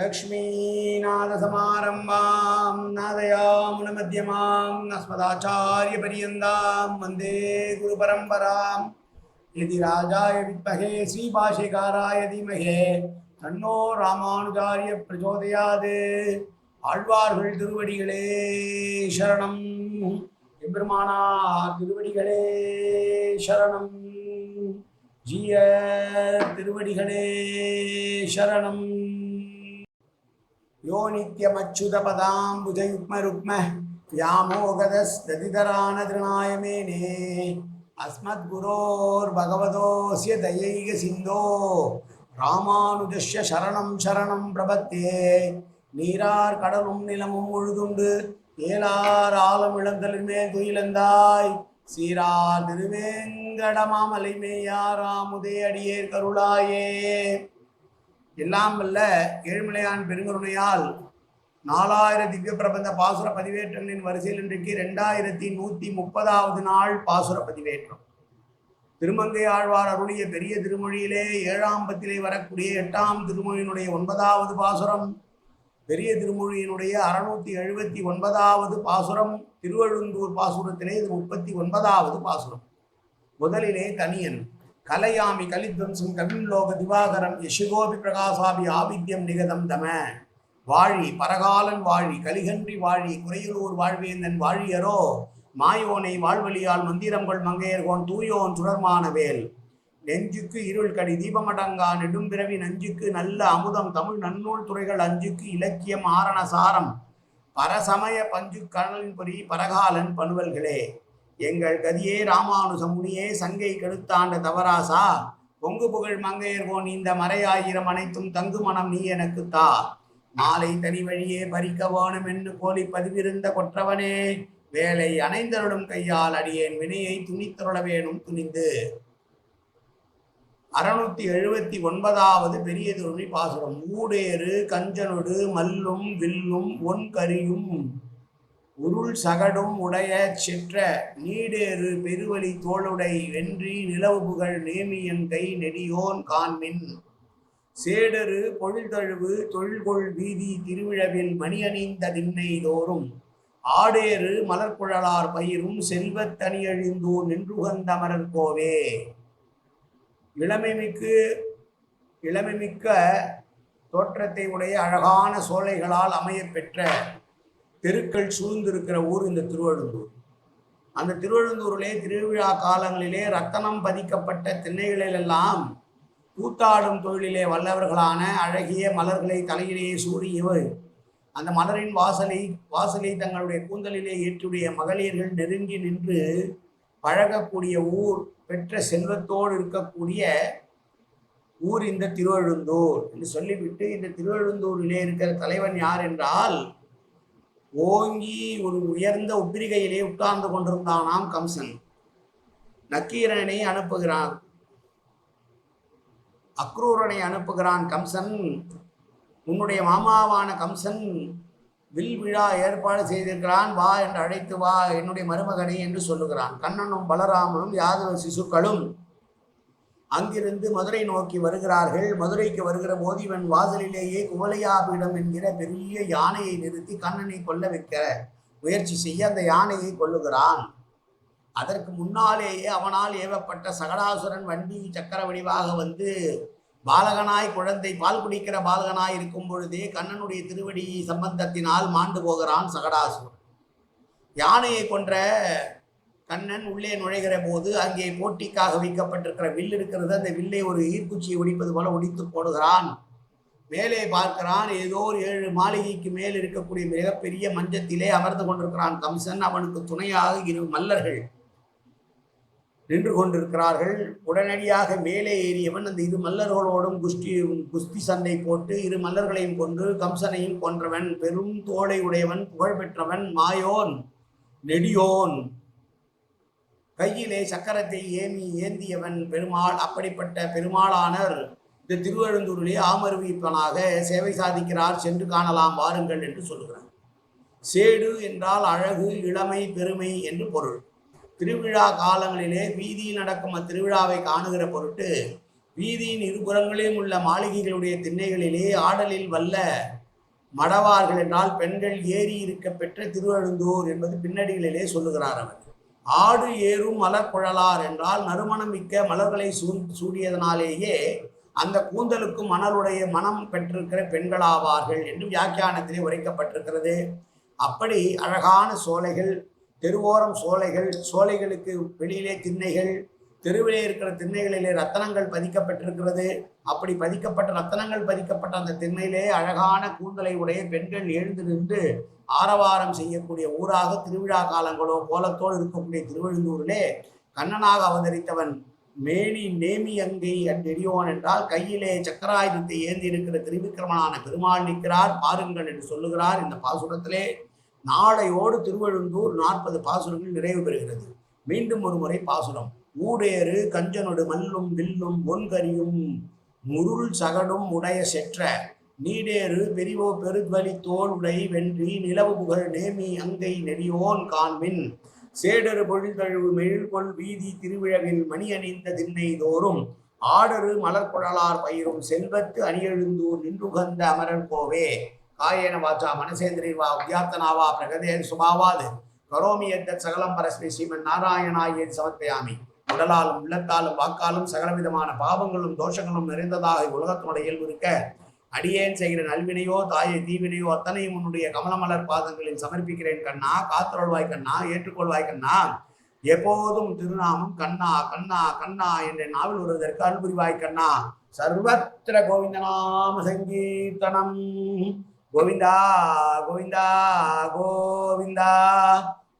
लक्ष्मीनाथसमारम्भां नादयामुनमध्यमां अस्मदाचार्यपर्यन्तां वन्दे गुरुपरम्परां यदि राजाय विद्महे श्रीभाष्यकाराय धीमहे தன்னோ ராமானுஜாரிய பிரச்சோதயாது ஆழ்வார்கள் திருவடிகளே சரணம் எம்பெருமானார் திருவடிகளே சரணம் ஜிய திருவடிகளே சரணம் யோ நித்யமச்சுதபதாம் புஜயுக்ம ருக்ம வியாமோகதஸ்ததிதரான திருநாயமேனே அஸ்மத் குரோர் பகவதோசிய தயைக சிந்தோ ராமானுஜஸ்ய சரணம் சரணம் பிரபத்தே. நீரார் கடலும் நிலமும் உழுதுண்டு ஏலார் ஆலம் இழந்தலின் மேல் துயிலந்தாய். சீரார் திருவேங்கடமாமலை மேயாராமுதே அடியேர் கருளாயே. எல்லாம் வல்ல ஏழ்மலையான் பெருங்கருணையால் நாலாயிரம் திவ்ய பிரபந்த பாசுர பதிவேற்றங்களின் வரிசையில் இன்றைக்கு ரெண்டாயிரத்தி நூற்றி முப்பதாவது நாள் பாசுர பதிவேற்றம். திருமங்கை ஆழ்வார் அருளிய பெரிய திருமொழியிலே ஏழாம் பத்திலே வரக்கூடிய எட்டாம் திருமொழியினுடைய ஒன்பதாவது பாசுரம் பெரிய திருமொழியினுடைய அறுநூத்தி எழுபத்தி ஒன்பதாவது பாசுரம் திருவழுந்தூர் பாசுரத்திலே இது முப்பத்தி ஒன்பதாவது பாசுரம். முதலிலே தனியன். கலையாமி கலித்வம்சம் கவிம்லோக திவாகரம் யசுகோபி பிரகாசாபி ஆவித்யம் நிகதம் தம. வாழி பரகாலன் வாழி கலிகன்றி வாழி குறையுலூர் வாழ்வேந்தன் வாழியரோ. மாயோனை வாழ்வழியால் மந்திரங்கள் மங்கையர்கோன் தூயோன் சுடர்மான வேல். நெஞ்சுக்கு இருள் கடி தீபமடங்கா நெடும்பிறவி நஞ்சுக்கு நல்ல அமுதம் தமிழ் நன்னூல் துறைகள் அஞ்சுக்கு இலக்கியம் ஆரண சாரம். பரசமய பஞ்சு கடலின் பொறி பரகாலன் பனுவல்களே. எங்கள் கதியே ராமானுச முனியே சங்கை கெடுத்தாண்ட தவராசா? பொங்கு புகழ் மங்கையர்கோன் இந்த மறையாயிரம் அனைத்தும் தங்கு மனம் நீ எனக்கு தா. மாலை தனி வழியே பறிக்க வேணும் என்று கோலி பதிவிருந்த கொற்றவனே வேலை அணைந்தருளும் கையால் அடியேன் வினையை துணித்தருள வேணும் துணிந்து. அறுநூத்தி எழுபத்தி ஒன்பதாவது பெரிய துருணி பாசுரம் ஊடேறு கஞ்சனொடு மல்லும் வில்லும் ஒன் கரியும் உருள் சகடும் உடைய செற்ற நீடேறு பெருவழி தோளுடை வென்றி நிலவு புகழ் நேமியன் கை நெடியோன் காண்மின். சேடரு பொழில்தழுவு தொழில்கொள் வீதி திருவிழவில் மணியணிந்த திண்ணை தோறும். ஆடேறு மலர்குழலார் பயிரும் செல்வத் தனியழிந்தோர் நின்றுகந்தமரர் கோவே. இளமைமிக்கு இளமைமிக்க தோற்றத்தை உடைய அழகான சோலைகளால் அமையப்பெற்ற தெருக்கள் சூழ்ந்திருக்கிற ஊர் இந்த திருவழுந்தூர் அந்த திருவழுந்தூரிலே திருவிழா காலங்களிலே ரத்தனம் பதிக்கப்பட்ட திண்ணைகளிலெல்லாம் கூத்தாடும் தொழிலிலே வல்லவர்களான அழகிய மலர்களை தலையிலேயே சூடியவர் அந்த மலரின் வாசலை வாசலை தங்களுடைய கூந்தலிலே ஏற்றுடைய மகளிர்கள் நெருங்கி நின்று பழகக்கூடிய ஊர் பெற்ற செல்வத்தோடு இருக்கக்கூடிய ஊர் இந்த திருவழுந்தூர் என்று சொல்லிவிட்டு இந்த திருவழுந்தூரிலே இருக்கிற தலைவன் யார் என்றால் ஓங்கி ஒரு உயர்ந்த உப்பிரிகையிலே உட்கார்ந்து கொண்டிருந்தானாம் கம்சன். நக்கீரனை அனுப்புகிறான். அக்ரூரனை அனுப்புகிறான் கம்சன். உன்னுடைய மாமாவான கம்சன் வில் விழா ஏற்பாடு செய்திருக்கிறான் வா என்று அழைத்து வா என்னுடைய மருமகனை என்று சொல்லுகிறான். கண்ணனும் பலராமனும் யாதவ சிசுக்களும் அங்கிருந்து மதுரை நோக்கி வருகிறார்கள். மதுரைக்கு வருகிற போது இவன் வாசலிலேயே குவலையாபீடம் என்கிற பெரிய யானையை நிறுத்தி கண்ணனை கொல்ல வைக்க முயற்சி செய்ய அந்த யானையை கொல்லுகிறான். அதற்கு முன்னாலேயே அவனால் ஏவப்பட்ட சகடாசுரன் வண்டி சக்கர வடிவாக வந்து பாலகனாய் குழந்தை பால் குடிக்கிற பாலகனாய் இருக்கும் பொழுதே கண்ணனுடைய திருவடி சம்பந்தத்தினால் மாண்டு போகிறான் சகடாசுரன். யானையை கொன்ற கண்ணன் உள்ளே நுழைகிற போது அங்கே போட்டிக்காக வைக்கப்பட்டிருக்கிற வில் இருக்கிறது. அந்த வில்லை ஒரு ஈர்க்குச்சியை ஒடிப்பது போல ஒடித்து போடுகிறான். மேலே பார்க்கிறான் ஏதோ ஒரு ஏழு மாளிகைக்கு மேல் இருக்கக்கூடிய மிகப்பெரிய மஞ்சத்திலே அமர்ந்து கொண்டிருக்கிறான் கம்சன். அவனுக்கு துணையாக இரு மல்லர்கள் நின்று கொண்டிருக்கிறார்கள். உடனடியாக மேலே ஏறியவன் அந்த இரு மல்லர்களோடும் குஸ்தி குஸ்தி சண்டை போட்டு இரு மல்லர்களையும் கொன்று கம்சனையும் கொன்றவன். பெரும் தோளை உடையவன் புகழ்பெற்றவன் மாயோன் நெடியோன். கையிலே சக்கரத்தை ஏமி ஏந்தியவன் பெருமாள் அப்படிப்பட்ட பெருமாளானர். இந்த திருவழுந்தூரிலே ஆமருவிப்பனாக சேவை சாதிக்கிறார் சென்று காணலாம் வாருங்கள் என்று சொல்லுகிறார். சேடு என்றால் அழகு இளமை பெருமை என்று பொருள். திருவிழா காலங்களிலே வீதியில் நடக்கும் அத்திருவிழாவை காணுகிற பொருட்டு வீதியின் இருபுறங்களிலும் உள்ள மாளிகைகளுடைய திண்ணைகளிலே ஆடலில் வல்ல மடவார்கள் என்றால் பெண்கள் ஏறி இருக்க பெற்ற திருவழுந்தூர் என்பது பின்னடிகளிலே சொல்லுகிறார் அவர். ஆடு ஏறும் மலர் குழலார் என்றால் நறுமணம் மிக்க மலர்களை சூ சூடியதனாலேயே அந்த கூந்தலுக்கும் மணலுடைய மனம் பெற்றிருக்கிற பெண்களாவார்கள் என்று வியாக்கியானத்திலே உரைக்கப்பட்டிருக்கிறது. அப்படி அழகான சோலைகள் தெருவோரம் சோலைகள் சோலைகளுக்கு வெளியிலே திண்ணைகள் தெருவிலே இருக்கிற திண்ணைகளிலே ரத்தனங்கள் பதிக்கப்பட்டிருக்கிறது. அப்படி பதிக்கப்பட்ட ரத்தனங்கள் பதிக்கப்பட்ட அந்த திண்ணையிலே அழகான கூந்தலை உடைய பெண்கள் எழுந்து நின்று ஆரவாரம் செய்யக்கூடிய ஊராக திருவிழா காலங்களோ கோலத்தோடு இருக்கக்கூடிய திருவெழுந்தூரிலே கண்ணனாக அவதரித்தவன் மேனி நேமி அங்கை அன்றெடியோன் என்றால் கையிலே சக்கராயுதத்தை ஏந்தி இருக்கிற திருவிக்கிரமனான பெருமாள் நிற்கிறார். பாருங்கள் என்று சொல்லுகிறார். இந்த பாசுரத்திலே நாளையோடு திருவெழுந்தூர் நாற்பது பாசுரங்கள் நிறைவு பெறுகிறது. மீண்டும் ஒரு முறை பாசுரம். ஊடேறு கஞ்சனொடு மல்லும் வில்லும் பொன்கரியும் முருள் சகடும் உடைய செற்ற. நீடேறு பெரிவோ பெருத்வலி தோல் உடை வென்றி நிலவு புகழ் நேமி அங்கை நெறியோன் காண்பின். சேடரு பொழில்கழுவு மெழில்கொள் வீதி திருவிழவில் மணி அணிந்த திண்ணை தோறும். ஆடரு மலர்குழலார் பயிரும் செல்வத்து அணியெழுந்தூர் நின்றுகந்த அமரன் கோவே. காயேன வாச்சா மனசேந்திரிவா வா பிரகதேன் பிரகதே சுபாவாது. கரோமி எத்த சகலம் பரஸ்மி ஸ்ரீமன் நாராயணாயின் சமர்ப்பயாமி. உடலாலும் உள்ளத்தாலும் வாக்காலும் சகலவிதமான பாவங்களும் தோஷங்களும் நிறைந்ததாக உலகத்தினுடைய இயல்பு இருக்க அடியேன் செய்கிற நல்வினையோ தாயை தீவினையோ அத்தனையும் உன்னுடைய கமலமலர் பாதங்களில் சமர்ப்பிக்கிறேன் கண்ணா காத்தருள்வாய் கண்ணா ஏற்றுக்கொள்வாய் கண்ணா. எப்போதும் திருநாமம் கண்ணா கண்ணா கண்ணா என்ற நாவில் வருவதற்கு அன்புரிவாய் கண்ணா. சர்வத்திர கோவிந்தநாம சங்கீர்த்தனம் கோவிந்தா கோவிந்தா கோவிந்தா.